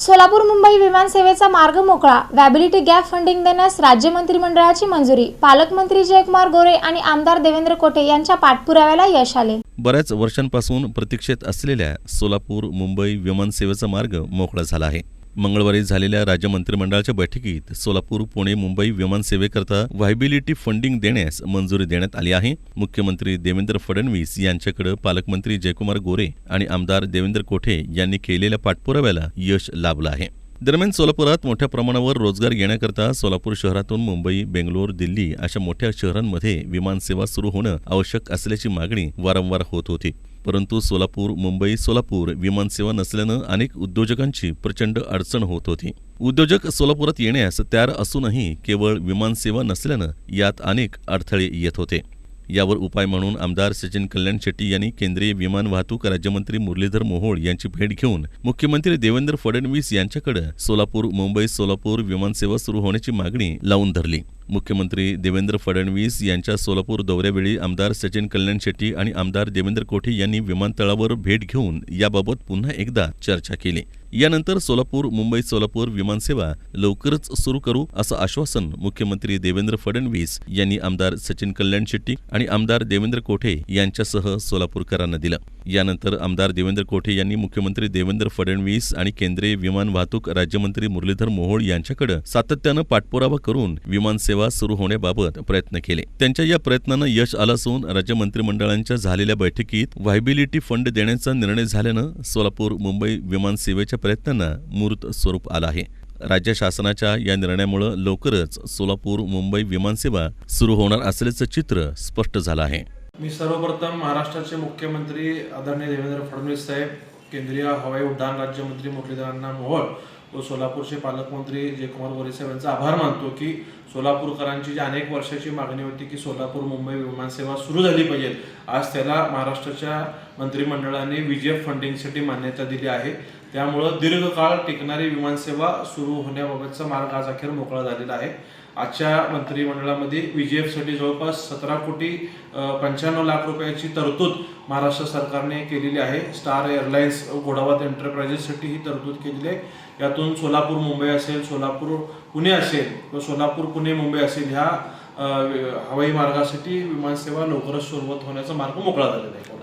सोलापूर मुंबई विमानसेवेचा मार्ग मोकळा. व्हॅबिलिटी gap funding देण्यास राज्य मंत्रिमंडळाची मंजुरी. पालकमंत्री जयकुमार गोरे आणि आमदार देवेंद्र कोठे यांच्या पाठपुराव्याला यश आले. बऱ्याच वर्षांपासून प्रतीक्षेत असलेल्या सोलापूर मुंबई विमानसेवेचा मार्ग मोकळा झाला आहे. मंगळवारी झालेल्या राज्य मंत्रिमंडळाच्या बैठकीत सोलापूर पुणे मुंबई विमानसेवेकरता व्हायबिलिटी फंडिंग देण्यास मंजुरी देण्यात आली आहे. मुख्यमंत्री देवेंद्र फडणवीस यांच्याकडे पालकमंत्री जयकुमार गोरे आणि आमदार देवेंद्र कोठे यांनी केलेल्या पाठपुराव्याला यश लाभलं आहे. दरम्यान सोलापुरात मोठ्या प्रमाणावर रोजगार येण्याकरता सोलापूर शहरातून मुंबई बेंगलोर दिल्ली अशा मोठ्या शहरांमध्ये विमानसेवा सुरू होणं आवश्यक असल्याची मागणी वारंवार होत होती. परंतु सोलापूर मुंबई सोलापूर विमानसेवा नसल्यानं अनेक उद्योजकांची प्रचंड अडचण होत होती. उद्योजक सोलापुरात येण्यास तयार असूनही केवळ विमानसेवा नसल्यानं यात अनेक अडथळे येत होते. यावर उपाय म्हणून आमदार सचिन कल्याण शेट्टी यांनी केंद्रीय विमान वाहतूक राज्यमंत्री मुरलीधर मोहोळ यांची भेट घेऊन मुख्यमंत्री देवेंद्र फडणवीस यांच्याकडे सोलापूर मुंबई सोलापूर विमानसेवा सुरू होण्याची मागणी लावून धरली. मुख्यमंत्री देवेंद्र फडणवीस यांच्या सोलापूर दौऱ्यावेळी आमदार सचिन कल्याण शेट्टी आणि आमदार देवेंद्र कोठे यांनी विमानतळावर भेट घेऊन याबाबत पुन्हा एकदा चर्चा केली. यानंतर सोलापूर मुंबई सोलापूर विमानसेवा लवकरच सुरू करू असं आश्वासन मुख्यमंत्री देवेंद्र फडणवीस यांनी आमदार सचिन कल्याण शेट्टी आणि आमदार देवेंद्र कोठे यांच्यासह सोलापूरकरांना दिलं. यानंतर आमदार देवेंद्र कोठे यांनी मुख्यमंत्री देवेंद्र फडणवीस आणि केंद्रीय विमान वाहतूक राज्यमंत्री मुरलीधर मोहोळ यांच्याकडे सातत्यानं पाठपुरावा करून विमानसेवा सुरू होण्याबाबत प्रयत्न केले. त्यांच्या या प्रयत्नानं यश आलं असून राज्य मंत्रिमंडळांच्या झालेल्या बैठकीत व्हायबिलिटी फंड देण्याचा निर्णय झाल्यानं सोलापूर मुंबई विमानसेवेच्या प्रयत्नांना मूर्त स्वरूप आलं आहे. राज्य शासनाच्या या निर्णयामुळं लवकरच सोलापूर मुंबई विमानसेवा सुरू होणार असल्याचं चित्र स्पष्ट झालं आहे. मी सर्वप्रथम महाराष्ट्राचे मुख्यमंत्री आदरणीय देवेंद्र फडणवीस साहेब केंद्रीय हवाई उड्डाण राज्यमंत्री मुरलीधरांना मोहोळ व सोलापूरचे पालकमंत्री जयकुमार गोरेसाहेब यांचा आभार मानतो की सोलापूरकरांची जी अनेक वर्षाची मागणी होती की सोलापूर मुंबई विमानसेवा सुरू झाली पाहिजे आज त्याला महाराष्ट्राच्या मंत्रिमंडळाने विजय फंडिंगसाठी मान्यता दिली आहे. त्यामुळं दीर्घकाळ टिकणारी विमानसेवा सुरू होण्याबाबतचा मार्ग आज अखेर मोकळा झालेला आहे. आजच्या मंत्रिमंडळामध्ये साठी जवळपास सतरा कोटी पंच्याण्णव लाख रुपयाची तरतूद महाराष्ट्र सरकारने केलेली आहे. स्टार एअरलाइन्स घोडावत एंटरप्राइजेससाठी ही तरतूद केलेली आहे. यातून सोलापूर मुंबई असेल सोलापूर पुणे असेल किंवा सोलापूर पुणे मुंबई असेल ह्या हवाई मार्गासाठी विमानसेवा लवकरच सुरुवात होण्याचा मार्ग मोकळा झालेला आहे.